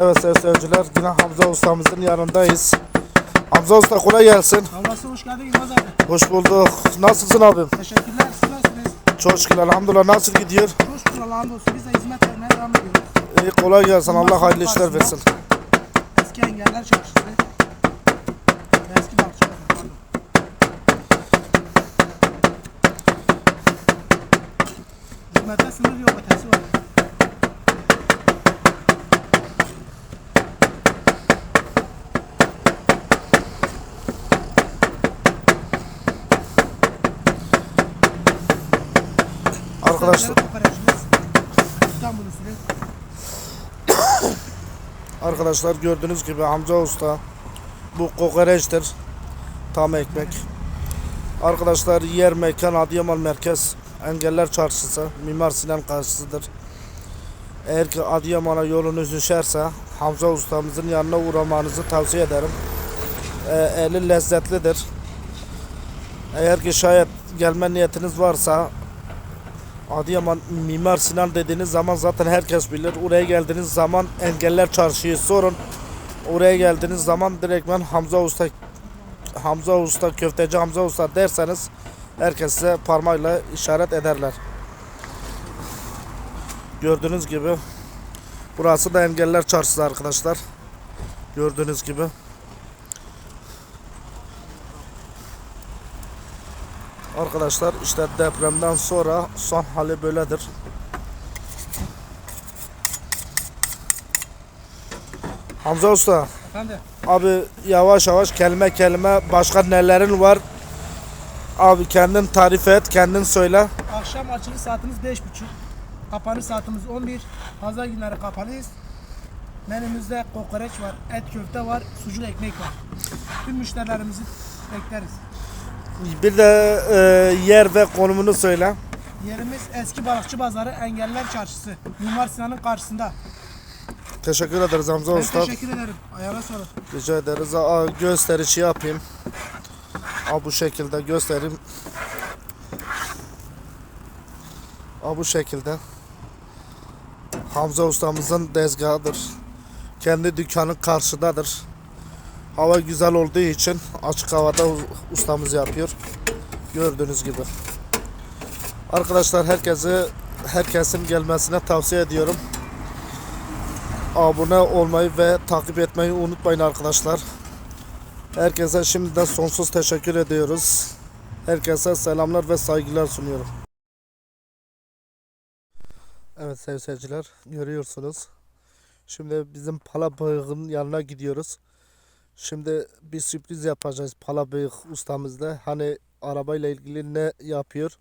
Evet sevgili seyirciler yine Hamza ustamızın yanındayız. Hamza usta kolay gelsin. Havası hoş geldin Yılmaz abi. Hoş bulduk. Nasılsın abim? Teşekkürler. Siz nasılsınız? Çok şükür elhamdülillah. Nasıl gidiyor? Çok şükür olsun. Biz de hizmet vermeye devam ediyoruz. İyi kolay gelsin. Allah hayırlı işler versin. Eski engeller çalışısı. Eski pardon. Hizmette sınır yok ötesi var. Arkadaşlar, arkadaşlar gördüğünüz gibi Hamza usta bu kokoreçtir. Tam ekmek. Arkadaşlar yer mekan Adıyaman Merkez Engeller Çarşısı Mimar Sinan karşısıdır. Eğer ki Adıyaman'a yolunuz düşerse Hamza ustamızın yanına uğramanızı tavsiye ederim. Ee, eli lezzetlidir. Eğer ki şayet gelme niyetiniz varsa Adıyaman Mimar Sinan dediğiniz zaman zaten herkes bilir. Oraya geldiğiniz zaman Engeller Çarşı'yı sorun. Oraya geldiğiniz zaman direktmen Hamza Usta Hamza Usta köfteci Hamza Usta derseniz herkes size parmağıyla işaret ederler. Gördüğünüz gibi burası da Engeller Çarşısı arkadaşlar. Gördüğünüz gibi. Arkadaşlar işte depremden sonra son hali böyledir. Hamza Usta, Efendim. abi yavaş yavaş kelime kelime başka nelerin var? Abi kendin tarif et, kendin söyle. Akşam açılış saatimiz 5.30. Kapanış saatimiz 11. Pazar günleri kapalıyız. Menümüzde kokoreç var, et köfte var, sucuk ekmek var. Tüm müşterilerimizi bekleriz. Bir de e, yer ve konumunu söyle. Yerimiz eski balıkçı pazarı Engeller Çarşısı. Mimar Sinan'ın karşısında. Teşekkür ederiz Hamza Ben Usta. teşekkür ederim. Ayağına sağlık. Rica ederiz. Aa, gösterişi yapayım. Aa, bu şekilde göstereyim. Aa, bu şekilde. Hamza ustamızın tezgahıdır. Kendi dükkanı karşıdadır. Hava güzel olduğu için açık havada ustamız yapıyor. Gördüğünüz gibi. Arkadaşlar herkesi herkesin gelmesine tavsiye ediyorum abone olmayı ve takip etmeyi unutmayın arkadaşlar. Herkese şimdiden sonsuz teşekkür ediyoruz. Herkese selamlar ve saygılar sunuyorum. Evet sevgili seyirciler görüyorsunuz. Şimdi bizim Pala Bıyık'ın yanına gidiyoruz. Şimdi bir sürpriz yapacağız Pala Bıyık ustamızla. Hani arabayla ilgili ne yapıyor?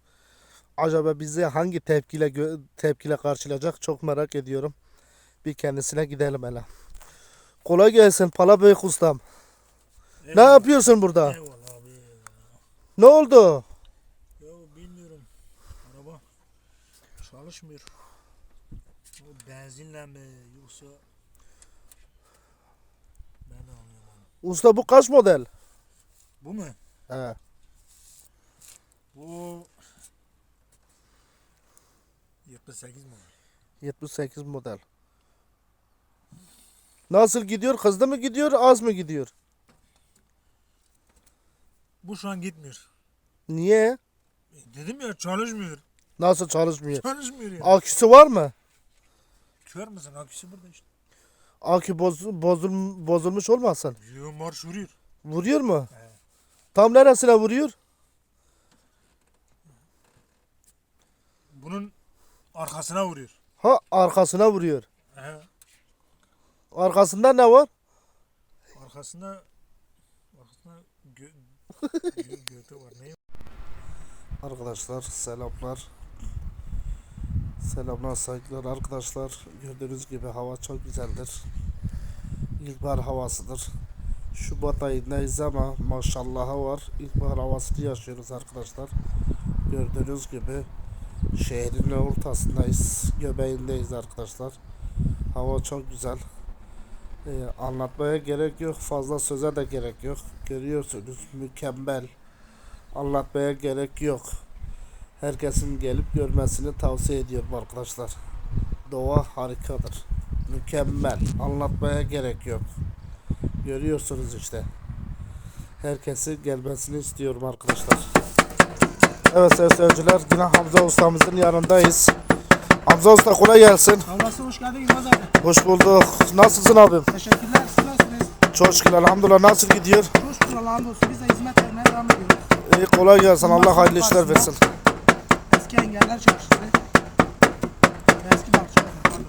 Acaba bizi hangi tepkiyle tepkiyle karşılayacak çok merak ediyorum. Bir kendisine gidelim hele. Kolay gelsin Pala Bıyık ustam. Ne yapıyorsun burada? Eyvallah abi. Ne oldu? Ya bilmiyorum. Araba çalışmıyor. O benzinle mi yoksa ben de anlayamadım. Usta bu kaç model? Bu mu? He. Bu 78 mi? 78 model. Nasıl gidiyor? Hızlı mı gidiyor? Az mı gidiyor? Bu şu an gitmiyor. Niye? E, Dedim ya çalışmıyor. Nasıl çalışmıyor? Çalışmıyor ya. Aküsü var mı? Kör müsün? Aküsü burada işte. Akü boz, bozul, bozulmuş olmasın? Yo marş vuruyor. Vuruyor mu? He. Tam neresine vuruyor? Bunun arkasına vuruyor. Ha arkasına vuruyor. He. Arkasında ne var? Arkasında arkasında gö, gö, göte var. Ne? Arkadaşlar selamlar. Selamlar saygılar arkadaşlar. Gördüğünüz gibi hava çok güzeldir. İlkbahar havasıdır. Şubat ayındayız ama maşallah var. İlkbahar havasını yaşıyoruz arkadaşlar. Gördüğünüz gibi şehrin ortasındayız. Göbeğindeyiz arkadaşlar. Hava çok güzel. Ee, anlatmaya gerek yok. Fazla söze de gerek yok. Görüyorsunuz mükemmel anlatmaya gerek yok. Herkesin gelip görmesini tavsiye ediyorum arkadaşlar. Doğa harikadır. Mükemmel. Anlatmaya gerek yok. Görüyorsunuz işte. Herkesi gelmesini istiyorum arkadaşlar. Evet sevgili seyirciler yine Hamza ustamızın yanındayız. Hamza usta kolay gelsin. Allah'a hoş geldin Yılmaz abi. Hoş bulduk. Nasılsın abim? Teşekkürler. Siz nasılsınız? Çok şükür elhamdülillah. Nasıl gidiyor? Çok şükür olsun. Biz de hizmet vermeye devam ediyoruz. İyi kolay gelsin. Allah hayırlı işler versin. Eski engeller çarşısı. Eski. Pardon.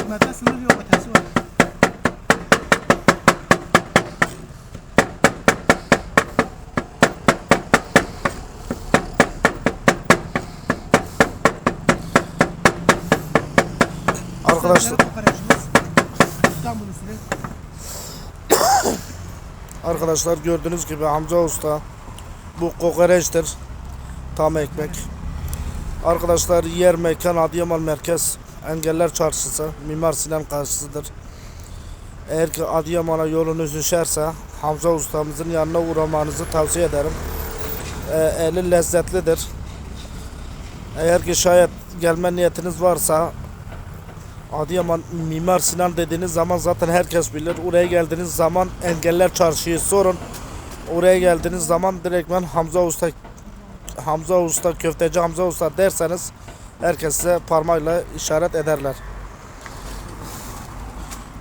Hizmete sınır yok ötesi var. Arkadaşlar. İstanbul usulü. Arkadaşlar gördüğünüz gibi Hamza Usta bu kokoreçtir. Tam ekmek. Arkadaşlar yer mekan Adıyaman Merkez Engeller Çarşısı Mimar Sinan karşısıdır. Eğer ki Adıyaman'a yolunuz düşerse Hamza ustamızın yanına uğramanızı tavsiye ederim. Ee, eli lezzetlidir. Eğer ki şayet gelme niyetiniz varsa Adıyaman Mimar Sinan dediğiniz zaman zaten herkes bilir. Oraya geldiğiniz zaman Engeller Çarşı'yı sorun. Oraya geldiğiniz zaman direktmen Hamza Usta Hamza Usta köfteci Hamza Usta derseniz herkes size parmayla işaret ederler.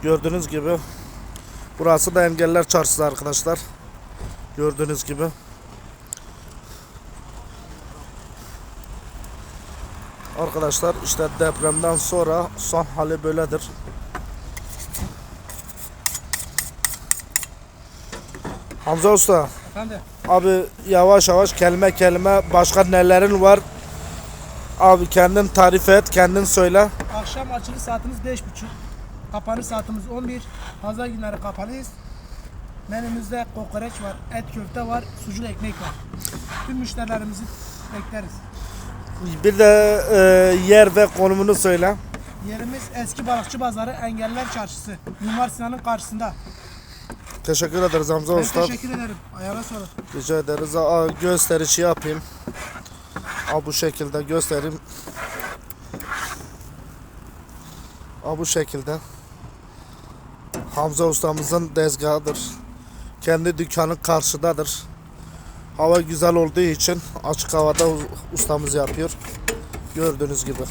Gördüğünüz gibi burası da Engeller Çarşısı arkadaşlar. Gördüğünüz gibi. Arkadaşlar işte depremden sonra son hali böyledir. Hamza Usta Efendim. abi yavaş yavaş kelime kelime başka nelerin var? Abi kendin tarif et, kendin söyle. Akşam açılış saatimiz 5.30. Kapanış saatimiz 11. Pazar günleri kapalıyız. Menümüzde kokoreç var, et köfte var, sucuk ekmek var. Tüm müşterilerimizi bekleriz. Bir de e, yer ve konumunu söyle. Yerimiz eski balıkçı pazarı Engeller Çarşısı. Mimar Sinan'ın karşısında. Teşekkür ederiz Hamza Ben Usta. teşekkür ederim. Ayağına sağlık. Rica ederiz. Aa, gösterişi yapayım. Aa, bu şekilde göstereyim. Aa, bu şekilde. Hamza ustamızın tezgahıdır. Kendi dükkanı karşıdadır. Hava güzel olduğu için açık havada ustamız yapıyor. Gördüğünüz gibi.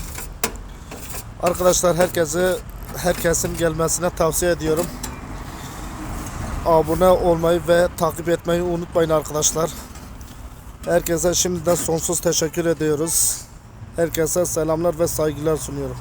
Arkadaşlar herkesi herkesin gelmesine tavsiye ediyorum abone olmayı ve takip etmeyi unutmayın arkadaşlar. Herkese şimdiden sonsuz teşekkür ediyoruz. Herkese selamlar ve saygılar sunuyorum.